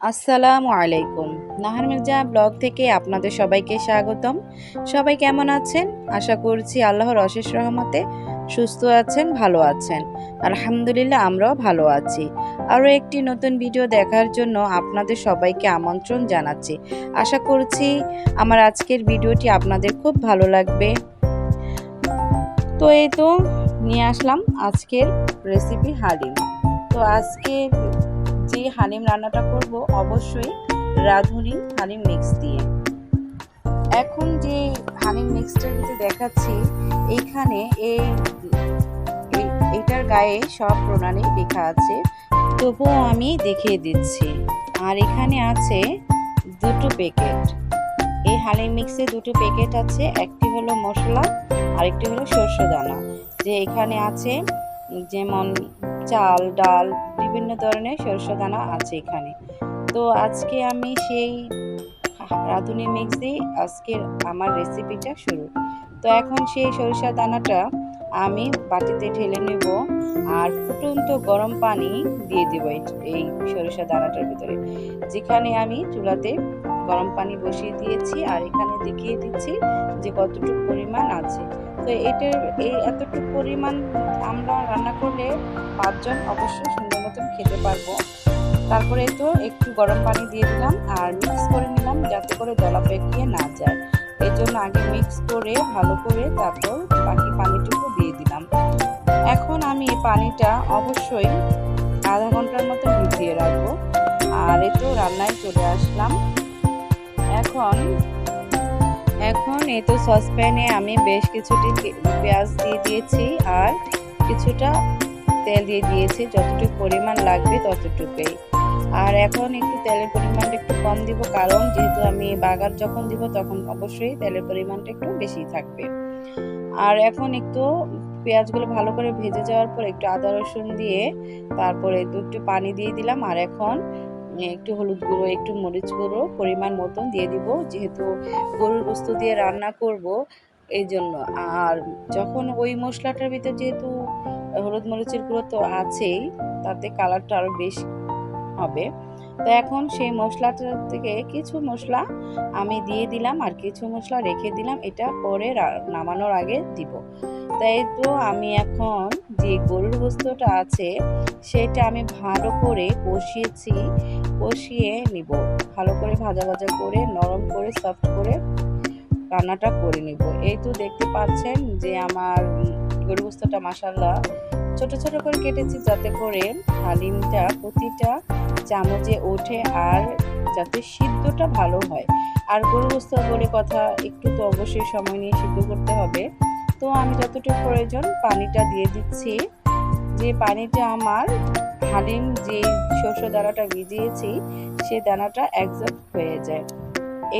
আসসালামু আলাইকুম। নাহার মির্জা ব্লগ থেকে আপনাদের সবাইকে স্বাগতম। সবাই কেমন আছেন? আশা করছি আল্লাহর অশেষ রহমতে সুস্থ আছেন, ভালো আছেন। আলহামদুলিল্লাহ, আমরাও ভালো আছি। আরও একটি নতুন ভিডিও দেখার জন্য আপনাদের সবাইকে আমন্ত্রণ জানাচ্ছি। আশা করছি আমার আজকের ভিডিওটি আপনাদের খুব ভালো লাগবে। তো এই তো নিয়ে আসলাম আজকের রেসিপি হালিম। তো আজকে যে হালিম রান্নাটা করব, অবশ্যই রাঁধুনি হালিম মিক্স দিয়ে। এখন যে হালিম মিক্সটা যদি দেখাচ্ছি, এইখানে এই এটার গায়ে সব প্রণালী লেখা আছে। তবুও আমি দেখিয়ে দিচ্ছি। আর এখানে আছে দুটো প্যাকেট এই হালিম মিক্সে দুটো প্যাকেট আছে, একটি হলো মশলা, আরেকটি হলো সর্ষে দানা। যে এখানে আছে যেমন চাল, ডাল, বিভিন্ন ধরনের সরষে দানা আছে এখানে। তো আজকে আমি সেই রাঁধুনি মিক্স দিয়ে আজকের আমার রেসিপিটা শুরু। তো এখন সেই সরিষা দানাটা আমি বাটিতে ঢেলে নেব আর ফুটন্ত গরম পানি দিয়ে দেব এই সরিষা দানাটার ভিতরে। যেখানে আমি চুলাতে গরম পানি বসিয়ে দিয়েছি আর এখানে দেখিয়ে দিচ্ছি যে কতটুকু পরিমাণ আছে। তো এটার, এই এতটুকু পরিমাণ আমরা রান্না করলে পাঁচজন অবশ্যই সুন্দর মতন খেতে পারব। তারপরে তো একটু গরম পানি দিয়ে দিলাম আর মিক্স করে নিলাম যাতে করে দলা পেকিয়ে না যায়। এই জন্য আগে মিক্স করে, ভালো করে তারপর বাকি পানিটুকু দিয়ে দিলাম। এখন আমি এই পানিটা অবশ্যই আধা ঘণ্টার মতো ভিজিয়ে রাখব। আর এতো রান্নায় চলে আসলাম। এখন এখন এই তো সসপ্যানে আমি বেশ কিছুটি পেঁয়াজ দিয়ে দিয়েছি আর কিছুটা তেল দিয়ে দিয়েছি। যতটুকু পরিমাণ লাগবে ততটুকুই। আর এখন একটু তেলের পরিমাণটা একটু কম দিব, কারণ যেহেতু আমি বাগার যখন দিব তখন অবশ্যই তেলের পরিমাণটা একটু বেশি থাকবে। আর এখন একটু পেঁয়াজগুলো ভালো করে ভেজে যাওয়ার পর একটু আদা রসুন দিয়ে তারপরে একটু পানি দিয়ে দিলাম। আর এখন একটু হলুদ গুঁড়ো, একটু মরিচ গুঁড়ো পরিমাণ মতন দিয়ে দিব। যেহেতু গরুর বস্তু দিয়ে রান্না করব এই জন্য আর যখন ওই মশলাটার ভিতর যেহেতু হলুদ মরিচের গুঁড়ো তো আছেই, তাতে কালারটা আরও বেশ হবে। তো এখন সেই মশলাটা থেকে কিছু মশলা আমি দিয়ে দিলাম আর কিছু মশলা রেখে দিলাম। এটা পরে নামানোর আগে দিব। তাই তো আমি এখন যে গরুর বস্তুটা আছে, সেটা আমি ভালো করে কষিয়েছি, কষিয়ে নিব। ভালো করে ভাজা ভাজা করে, নরম করে সফট করে রান্নাটা করে নিব। এই তো দেখতে পাচ্ছেন যে আমার গরু বস্তুটা মাসাল্লাহ ছোট ছোট করে কেটেছি যাতে করে হালিমটা প্রতিটা চামচে ওঠে আর যাতে সিদ্ধটা ভালো হয়। আর গরু বস্তু বলে কথা, একটু তো অবশ্যই সময় নিয়ে সিদ্ধ করতে হবে। তো আমি যতটুকু প্রয়োজন পানিটা দিয়ে দিচ্ছি। যে পানিটা আমার হালিম যে শস্য দানাটা ভিজিয়েছি, সে দানাটা একজস্ট হয়ে যায়।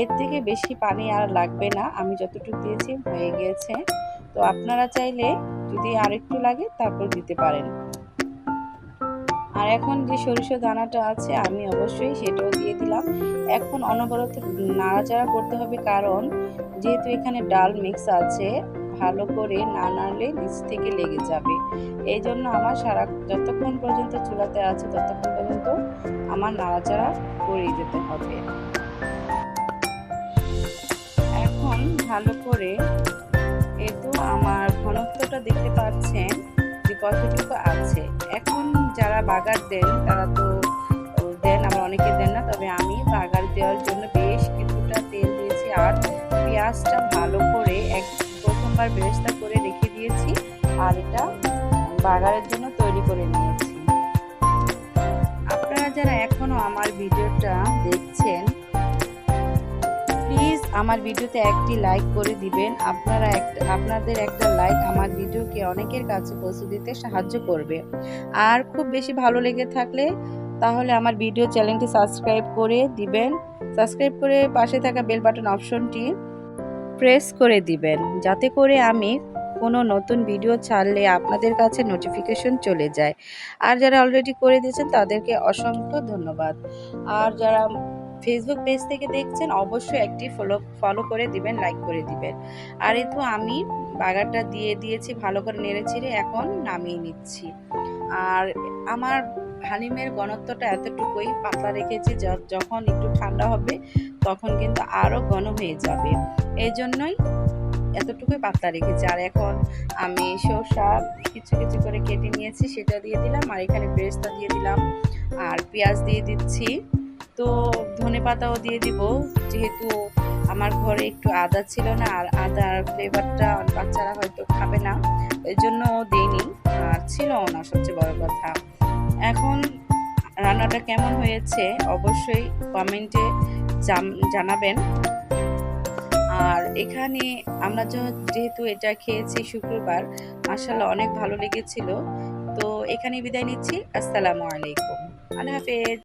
এর থেকে বেশি পানি আর লাগবে না। আমি যতটুকু দিয়েছি হয়ে গিয়েছে তো আপনারা চাইলে যদি আরেকটু লাগে তারপর দিতে পারেন। আর এখন যে সরিষা দানাটা আছে, আমি অবশ্যই সেটাও দিয়ে দিলাম। এখন অনবরত নাড়াচাড়া করতে হবে কারণ যেহেতু এখানে ডাল মিক্স আছে, ভালো করে না নাড়লে নিচ থেকে লেগে যাবে। এই জন্য আমার সারা, যতক্ষণ পর্যন্ত চুলাতে আছে ততক্ষণ পর্যন্ত আমার নাড়াচাড়া করেই যেতে হবে। এখন ভালো করে এ তো আমার ঘনত্বটা দেখতে পাচ্ছেন যে কতটুকু আছে। এখন যারা বাগার দেন, তারা তো দেন আবার অনেকে দেন না, তবে আমি বাগার দেওয়ার জন্য বেশ কিছুটা তেল দিয়েছি আর পেঁয়াজটা ভালো করে এক প্রথমবার বেরেস্তা করে রেখে দিয়েছি আর এটা বাগারের জন্য তৈরি করে নিয়েছি। আপনারা যারা এখনও আমার ভিডিওটা দেখছেন আমার ভিডিওতে একটি লাইক করে দিবেন। আপনারা একটা আপনাদের একটা লাইক আমার ভিডিওকে অনেকের কাছে পৌঁছে দিতে সাহায্য করবে। আর খুব বেশি ভালো লেগে থাকলে তাহলে আমার ভিডিও চ্যানেলটি সাবস্ক্রাইব করে দিবেন। সাবস্ক্রাইব করে পাশে থাকা বেল বাটন অপশনটি প্রেস করে দিবেন। যাতে করে আমি কোনো নতুন ভিডিও ছাড়লে আপনাদের কাছে নোটিফিকেশন চলে যায়। আর যারা অলরেডি করে দিয়েছেন তাদেরকে অসংখ্য ধন্যবাদ। আর যারা ফেসবুক পেজ থেকে দেখছেন, অবশ্যই একটি ফলো ফলো করে দিবেন লাইক করে দিবেন। আর এই তো আমি বাগারটা দিয়ে দিয়েছি, ভালো করে নেড়ে ছিঁড়ে এখন নামিয়ে নিচ্ছি। আর আমার হালিমের ঘনত্বটা এতটুকুই, পাতলা রেখেছি যখন একটু ঠান্ডা হবে, তখন কিন্তু আরও ঘন হয়ে যাবে। এই জন্যই এতটুকুই পাতলা রেখেছি। আর এখন আমি শসা কিছু কিছু করে কেটে নিয়েছি, সেটা দিয়ে দিলাম। আর এখানে বেরেস্তা দিয়ে দিলাম। আর পেঁয়াজ দিয়ে দিচ্ছি। তো ধনে পাতাও দিয়ে দিব। যেহেতু আমার ঘরে একটু আদা ছিল না, আর আদার ফ্লেভারটা বাচ্চারা হয়তো খাবে না এই জন্য দেইনি আর ছিলও না, সবচেয়ে বড় কথা। এখন রান্নাটা কেমন হয়েছে অবশ্যই কমেন্টে জানাবেন। আর এখানে আমরা যেহেতু এটা খেয়েছি শুক্রবার মাসাল্লাহ অনেক ভালো লেগেছিল। তো এখানে বিদায় নিচ্ছি। আসসালামু আলাইকুম। আল্লাহ হাফেজ।